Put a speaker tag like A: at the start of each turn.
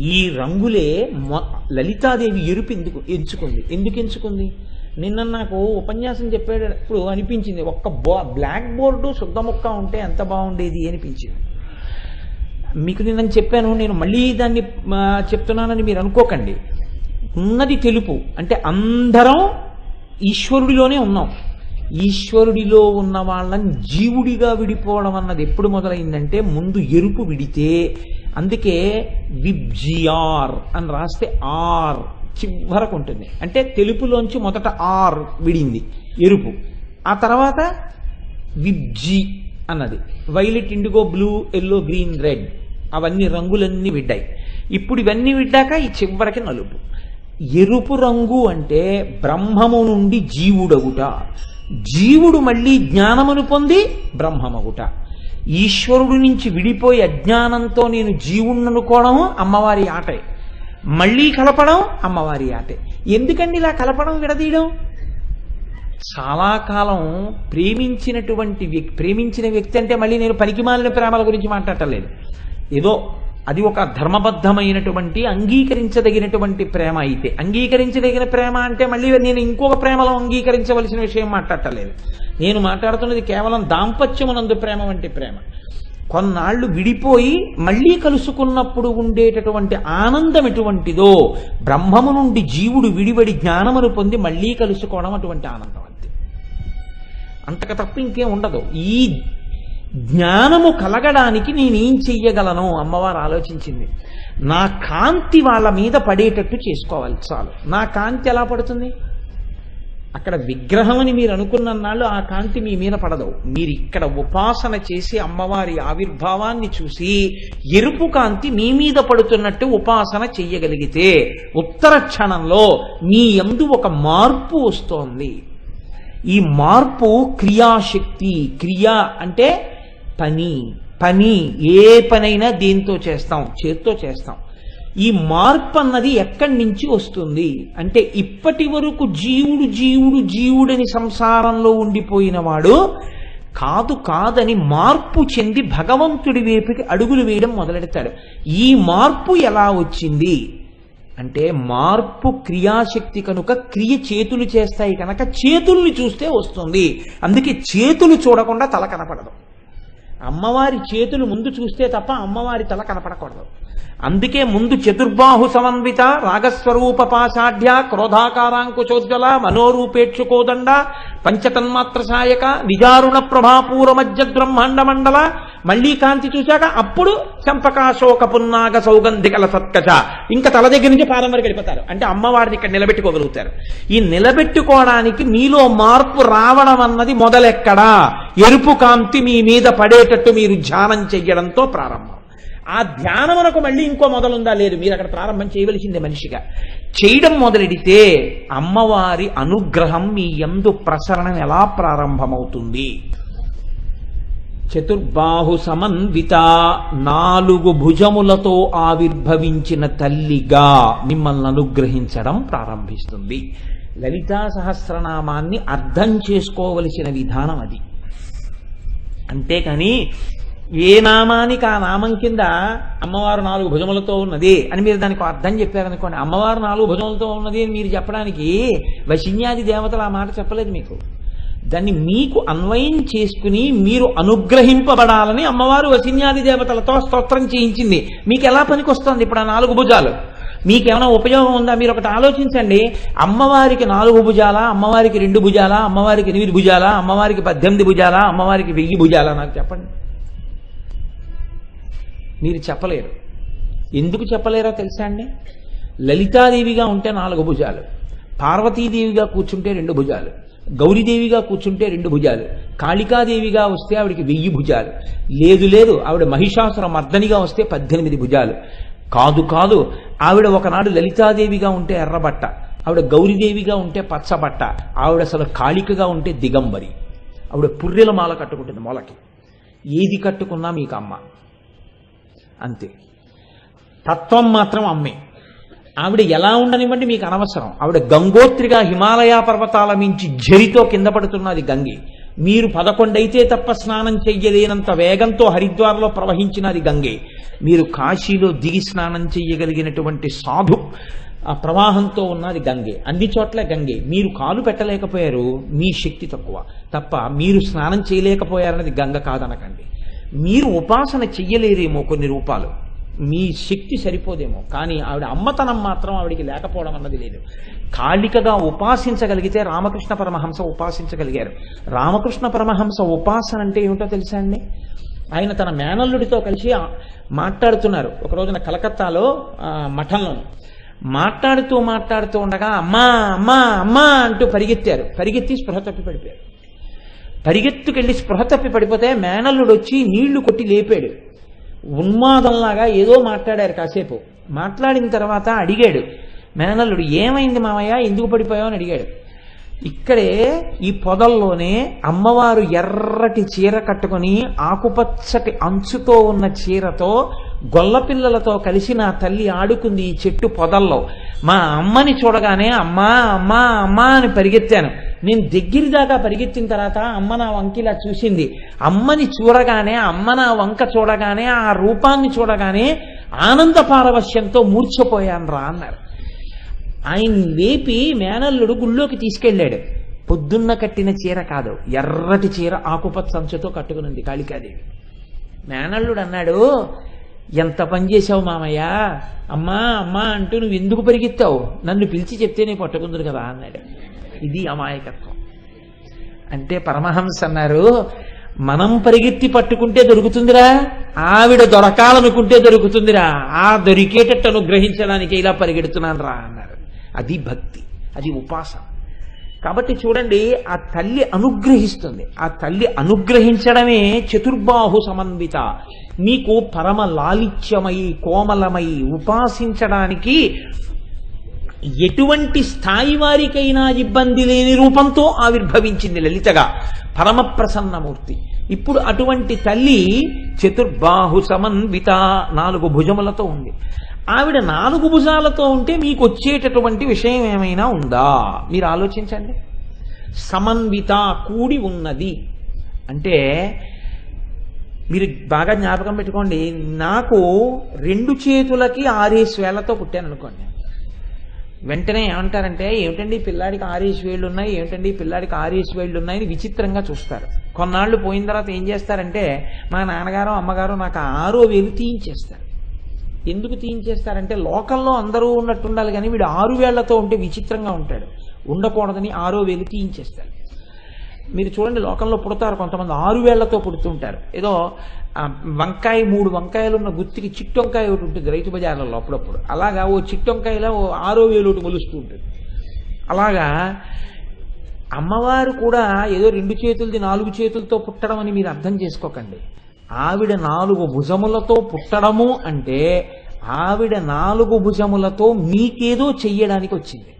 A: ఈ రంగులే మొ- లలితాదేవి ఎరుపు ఎందుకు ఎంచుకుంది. ఎందుకు ఎంచుకుంది? నిన్న నాకు ఉపన్యాసం చెప్పేటప్పుడు అనిపించింది. ఒక్క బో బ్లాక్ బోర్డు శుద్ధముక్క ఉంటే ఎంత బాగుండేది అనిపించింది. మీకు నిన్న చెప్పాను నేను మళ్ళీ దాన్ని చెప్తున్నానని మీరు అనుకోకండి. ఉన్నది తెలుపు అంటే అందరం ఈశ్వరుడిలోనే ఉన్నాం. ఈశ్వరుడిలో ఉన్న వాళ్ళని జీవుడిగా విడిపోవడం అన్నది ఎప్పుడు మొదలైందంటే ముందు ఎరుపు విడితే అందుకే విబ్జిఆర్ అని రాస్తే ఆర్ చివరకు ఉంటుంది అంటే తెలుపులోంచి మొదట ఆర్ విడింది ఎరుపు. ఆ తర్వాత విబ్జి అన్నది. Violet indigo blue yellow green red. అవన్నీ రంగులన్నీ విడ్డాయి. ఇప్పుడు ఇవన్నీ విడ్డాక ఈ చివరికి నలుపు. ఎరుపు రంగు అంటే బ్రహ్మము నుండి జీవుడగుట. జీవుడు మళ్ళీ జ్ఞానమును పొంది బ్రహ్మమగుట. ఈశ్వరుడి నుంచి విడిపోయి అజ్ఞానంతో నేను జీవుణ్ణనుకోవడం అమ్మవారి ఆటే. మళ్ళీ కలపడం అమ్మవారి ఆటే. ఎందుకండి ఇలా కలపడం విడదీయడం? చాలా కాలం ప్రేమించినటువంటి వ్యక్తి ప్రేమించిన వ్యక్తి అంటే మళ్ళీ నేను పనికిమాలిన ప్రేమల గురించి మాట్లాడలేదు ఏదో అది ఒక ధర్మబద్ధమైనటువంటి అంగీకరించదగినటువంటి ప్రేమ అయితే. అంగీకరించదగిన ప్రేమ అంటే మళ్ళీ నేను ఇంకొక ప్రేమలో అంగీకరించవలసిన విషయం మాట్లాడటలేదు. నేను మాట్లాడుతున్నది కేవలం దాంపత్యమునందు ప్రేమ వంటి ప్రేమ. కొన్నాళ్ళు విడిపోయి మళ్ళీ కలుసుకున్నప్పుడు ఉండేటటువంటి ఆనందం ఎటువంటిదో బ్రహ్మము నుండి జీవుడు విడివడి జ్ఞానమును పొంది మళ్ళీ కలుసుకోవడం అటువంటి ఆనందం అంతే. అంతక తప్ప ఇంకేం ఉండదు. ఈ జ్ఞానము కలగడానికి నేనేం చెయ్యగలను? అమ్మవారు ఆలోచించింది. నా కాంతి వాళ్ళ మీద పడేటట్టు చేసుకోవాలి చాలు. నా కాంతి ఎలా పడుతుంది? అక్కడ విగ్రహం అని మీరు అనుకున్న నాళ్ళు ఆ కాంతి మీ మీద పడదు. మీరు ఇక్కడ ఉపాసన చేసి అమ్మవారి ఆవిర్భావాన్ని చూసి ఎరుపు కాంతి మీ మీద పడుతున్నట్టు ఉపాసన చెయ్యగలిగితే ఉత్తర క్షణంలో మీ ఎందు ఒక మార్పు వస్తోంది. ఈ మార్పు క్రియాశక్తి క్రియ అంటే పని పని ఏ పనైనా దీంతో చేస్తాం చేత్తో చేస్తాం. ఈ మార్పు అన్నది ఎక్కడి నుంచి వస్తుంది? అంటే ఇప్పటి వరకు జీవుడు జీవుడు జీవుడని సంసారంలో ఉండిపోయిన వాడు కాదు కాదని మార్పు చెంది భగవంతుడి వైపుకి అడుగులు వేయడం మొదలెడతాడు. ఈ మార్పు ఎలా వచ్చింది? అంటే మార్పు క్రియాశక్తి కనుక క్రియ చేతులు చేస్తాయి కనుక చేతుల్ని చూస్తే వస్తుంది. అందుకే చేతులు చూడకుండా తల కనపడదు. అమ్మవారి చేతులు ముందు చూస్తే తప్ప అమ్మవారి తల కనపడకూడదు. అందుకే ముందు చతుర్బాహు సమన్విత రాగస్వరూప పాషాఢ్య క్రోధాకారాంకుచోజ్వల మనోరూపేక్షుకోదండ పంచతన్మాత్ర సాయక నిజారుణ ప్రభాపూర మధ్య బ్రహ్మాండ మండల మళ్ళీ కాంతి చూశాక అప్పుడు చంపకాశోక పున్నాగ సౌగంధికల సత్కజ. ఇంకా తల దగ్గర నుంచి పాదం వరకు వెళ్ళిపోతారు. అంటే అమ్మవారిని ఇక్కడ నిలబెట్టుకోగలుగుతారు. ఈ నిలబెట్టుకోవడానికి మీలో మార్పు రావడం అన్నది మొదలెక్కడా? ఎరుపు కాంతి మీ మీద పడేటట్టు మీరు ధ్యానం చెయ్యడంతో ప్రారంభం. ఆ ధ్యానమునకు మళ్ళీ ఇంకో మొదలుందా? లేదు మీరు అక్కడ ప్రారంభం చేయవలసిందే మనిషిగా. చేయడం మొదలెడితే అమ్మవారి అనుగ్రహం మీ ఎందు ప్రసరణం ఎలా ప్రారంభమవుతుంది? చతుర్బాహు సమన్విత నాలుగు భుజములతో ఆవిర్భవించిన తల్లిగా మిమ్మల్ని అనుగ్రహించడం ప్రారంభిస్తుంది. లలితా సహస్రనామాన్ని అర్థం చేసుకోవలసిన విధానం అది. అంతేకాని ఏ నామానికి ఆ నామం కింద అమ్మవారు నాలుగు భుజములతో ఉన్నది అని మీరు దానికి అర్థం చెప్పారనుకోండి అమ్మవారు నాలుగు భుజములతో ఉన్నది అని మీరు చెప్పడానికి వశిన్యాది దేవతలు ఆ మాట చెప్పలేదు మీకు. దాన్ని మీకు అన్వయం చేసుకుని మీరు అనుగ్రహింపబడాలని అమ్మవారు వశిన్యాది దేవతలతో స్తోత్రం చేయించింది. మీకు ఎలా పనికొస్తుంది ఇప్పుడు ఆ నాలుగు భుజాలు? మీకేమైనా ఉపయోగం ఉందా? మీరు ఒకటి ఆలోచించండి. అమ్మవారికి నాలుగు భుజాలా? అమ్మవారికి రెండు భుజాలా? అమ్మవారికి ఎనిమిది భుజాలా? అమ్మవారికి పద్దెనిమిది భుజాలా? అమ్మవారికి వెయ్యి భుజాలా? నాకు చెప్పండి. మీరు చెప్పలేరు. ఎందుకు చెప్పలేరో తెలుసా అండి? లలితాదేవిగా ఉంటే నాలుగు భుజాలు. పార్వతీదేవిగా కూర్చుంటే రెండు భుజాలు. గౌరీదేవిగా కూర్చుంటే రెండు భుజాలు కాళికాదేవిగా వస్తే ఆవిడికి వెయ్యి భుజాలు లేదు లేదు ఆవిడ మహిషాసుర మర్దనిగా వస్తే పద్దెనిమిది భుజాలు. కాదు కాదు ఆవిడ ఒకనాడు లలితాదేవిగా ఉంటే ఎర్రబట్ట ఆవిడ గౌరీదేవిగా ఉంటే పచ్చబట్ట ఆవిడ అసలు కాళికగా ఉంటే దిగంబరి. ఆవిడ పుర్రెల మాల కట్టుకుంటుంది మొలకి. ఏది కట్టుకున్నా మీకు అమ్మ అంతే. తత్వం మాత్రం అమ్మే. ఆవిడ ఎలా ఉండనివ్వండి మీకు అనవసరం. ఆవిడ గంగోత్రిగా హిమాలయ పర్వతాల మించి జరితో కింద పడుతున్నది గంగి. మీరు పదకొండైతే తప్ప స్నానం చెయ్యలేనంత వేగంతో హరిద్వార్లో ప్రవహించినది గంగే. మీరు కాశీలో దిగి స్నానం చెయ్యగలిగినటువంటి సాధు ఆ ప్రవాహంతో ఉన్నది గంగే. అన్ని చోట్ల గంగే. మీరు కాలు పెట్టలేకపోయారు మీ శక్తి తక్కువ. తప్ప మీరు స్నానం చేయలేకపోయారన్నది గంగ కాదనకండి. మీరు ఉపాసన చెయ్యలేరేమో కొన్ని రూపాలు. మీ శక్తి సరిపోదేమో. కానీ ఆవిడ అమ్మతనం మాత్రం ఆవిడికి లేకపోవడం అన్నది లేదు. కాళికగా ఉపాసించగలిగితే రామకృష్ణ పరమహంస ఉపాసించగలిగారు. రామకృష్ణ పరమహంస ఉపాసన అంటే ఏమిటో తెలుసా అండి? ఆయన తన మేనల్లుడితో కలిసి మాట్లాడుతున్నారు. ఒక రోజున కలకత్తాలో ఆ, మఠంలో మాట్లాడుతూ మాట్లాడుతూ ఉండగా అమ్మా అమ్మా అమ్మా అంటూ పరిగెత్తారు. పరిగెత్తి స్పృహ తప్పి పడిపోయారు. పరిగెత్తుకెళ్ళి స్పృహ తప్పి పడిపోతే మేనల్లుడు వచ్చి నీళ్ళు కొట్టి లేపాడు. ఉన్మాదంలాగా ఏదో మాట్లాడారు కాసేపు. మాట్లాడిన తర్వాత అడిగాడు. మేనల్లుడు ఏమైంది మామయ్య ఎందుకు పడిపోయావు? అని అడిగాడు. ఇక్కడే ఈ పొదల్లోనే అమ్మవారు ఎర్రటి చీర కట్టుకొని ఆకుపచ్చటి అంచుతో ఉన్న చీరతో గొల్లపిల్లలతో కలిసి నా తల్లి ఆడుకుంది ఈ చెట్టు పొదల్లో. మా అమ్మని చూడగానే అమ్మా అమ్మా అమ్మా అని పరిగెత్తాను. నేను దగ్గర దాకా పరిగెత్తిన తర్వాత అమ్మ నా వంకిలా చూసింది. అమ్మని చూడగానే అమ్మ నా వంక చూడగానే ఆ రూపాన్ని చూడగానే ఆనంద పారవశ్యంతో మూర్ఛపోయాను రా అన్నారు. ఆయన లేపి మేనల్లుడు గుళ్ళోకి తీసుకెళ్ళాడు. పొద్దున్న కట్టిన చీర కాదు ఎర్రటి చీర ఆకుపచ్చ సంచుతో కట్టుకునింది కాళికాదేవి. మేనల్లుడు అన్నాడు ఎంత పని చేశావు మామయ్య? అమ్మా అమ్మా అంటూ నువ్వు ఎందుకు పరిగెత్తావు? నన్ను పిలిచి చెప్తేనే పట్టుకుందరు కదా అన్నాడు. ఇది అమాయకత్వం. అంటే పరమహంస అన్నారు మనం పరిగెత్తి పట్టుకుంటే దొరుకుతుందిరా ఆవిడ దొరకాలనుకుంటే దొరుకుతుందిరా ఆ దొరికేటట్టు అనుగ్రహించడానికి ఇలా పరిగెడుతున్నాను రా అన్నారు. అది భక్తి అది ఉపాసన. కాబట్టి చూడండి ఆ తల్లి అనుగ్రహిస్తుంది. ఆ తల్లి అనుగ్రహించడమే చతుర్బాహు సమన్విత. మీకు పరమ లాలిత్యమై కోమలమై ఉపాసించడానికి ఎటువంటి స్థాయి వారికైనా ఇబ్బంది లేని రూపంతో ఆవిర్భవించింది లలితగా. పరమ ప్రసన్నమూర్తి ఇప్పుడు అటువంటి తల్లి చతుర్బాహు సమన్విత నాలుగు భుజములతో ఉంది. ఆవిడ నాలుగు భుజాలతో ఉంటే మీకు వచ్చేటటువంటి విషయం ఏమైనా ఉందా? మీరు ఆలోచించండి. సమన్విత కూడి ఉన్నది. అంటే మీరు బాగా జ్ఞాపకం పెట్టుకోండి. నాకు రెండు చేతులకి ఆరేసి వేలతో పుట్టాను అనుకోండి వెంటనే ఏమంటారంటే ఏమిటండి పిల్లాడికి ఆరేసి వేళ్ళు ఉన్నాయి? ఏమిటండి పిల్లాడికి ఆరేసి వేళ్ళు ఉన్నాయని విచిత్రంగా చూస్తారు. కొన్నాళ్ళు పోయిన తర్వాత ఏం చేస్తారంటే మా నాన్నగారు అమ్మగారు నాకు ఆరో వేలు తీయించేస్తారు. ఎందుకు తీయించేస్తారంటే లోకల్లో అందరూ ఉన్నట్టు ఉండాలి కానీ వీడు ఆరు వేళ్ళతో ఉంటే విచిత్రంగా ఉంటాడు. ఉండకూడదని ఆరో వేలు తీయించేస్తారు. మీరు చూడండి లోకంలో పుడతారు కొంతమంది. ఆరు వేళ్ళతో పుడుతుంటారు ఏదో వంకాయ మూడు వంకాయలు ఉన్న గుత్తికి చిట్టొంకాయ ఒకటి ఉంటుంది రైతు బజార్లలో అప్పుడప్పుడు. అలాగా ఓ చిట్టొంకాయలో ఓ ఆరో వేలు ఒకటి మొలుస్తూ ఉంటుంది. అలాగా అమ్మవారు కూడా ఏదో రెండు చేతులది నాలుగు చేతులతో పుట్టడం అని మీరు అర్థం చేసుకోకండి. ఆవిడ నాలుగు భుజములతో పుట్టడము అంటే ఆవిడ నాలుగు భుజములతో మీకేదో చెయ్యడానికి వచ్చింది.